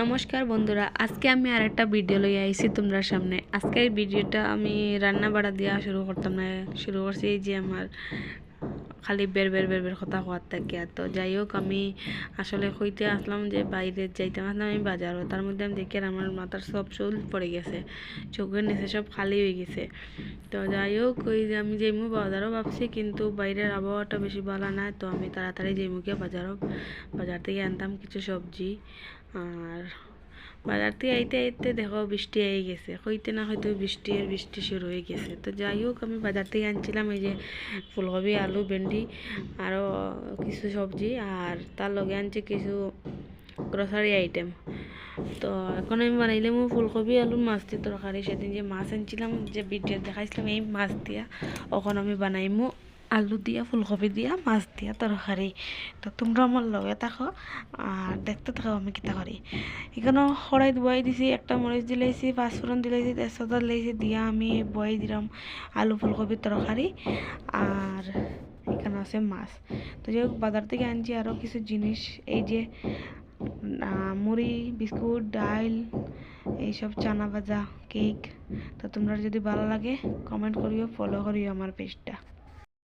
নমস্কার বন্ধুরা, আজকে আমি আর একটা ভিডিও লই আইছি তোমরা সামনে। আজকের ভিডিওটা আমি রান্না বাড়া দিয়া শুরু করতাম না, শুরু করছি যে আমার খালি বের বের বের বের কথা হওয়ার থাকে। তো যাই হোক আমি আসলে কইতে আসলাম যে বাইরে যাইতাম আসলাম আমি বাজারও। তার মধ্যে আমি দেখি আর আমার মাথার সব চুল পড়ে গেছে। চোখের নিচে সব খালি হয়ে গেছে। তো যাই হোক ওই যে আমি যাইমু বাজারও ভাবছি, কিন্তু বাইরের আবহাওয়াটা বেশি ভালো না। তো আমি তাড়াতাড়ি যাইমুকে বাজারও, বাজার থেকে আনতাম কিছু সবজি। আর বাজার থেকে আইতে আইতে দেখো বৃষ্টি আই গেছে। হইতে না হয়তো বৃষ্টি আর বৃষ্টি শুরু হয়ে গেছে। তো যাই হোক, আমি বাজার থেকে আনছিলাম, এই যে ফুলকপি আলু ভেন্ডি আরও কিছু সবজি আর তার লগে আনছি কিছু গ্রসারি আইটেম তো এখন আমি বানাইলাম ফুলকপি আলু, মাছ দিয়ে তরকারি সেদিন যে মাছ আনছিলাম, যে ভিডিও দেখাইছিলাম এই মাছ দিয়া। এখন আমি বানাইমু আলু দিয়া, ফুলকপি দিয়া, মাছ দিয়া তরকারি তো তোমরা আমার লগে থাকো আর দেখতে থাকো আমি কিতা করি। এখানে সরাই বয়াই দিছি, একটা মরিচ দিলাইছি পাঁচফোড়ন দিলাইছি তেজপাতা দিলাইছি দিয়া আমি বয়াই দিলাম আলু ফুলকপির তরকারি আর এখানে আছে মাছ। তো যাই বাজার থেকে আনছি আরও কিছু জিনিস, এই যে মুড়ি, বিস্কুট ডাল এইসব চানা ভাজা, কেক। তো তোমরা যদি ভালো লাগে কমেন্ট করিও ফলো করিও আমার পেজটা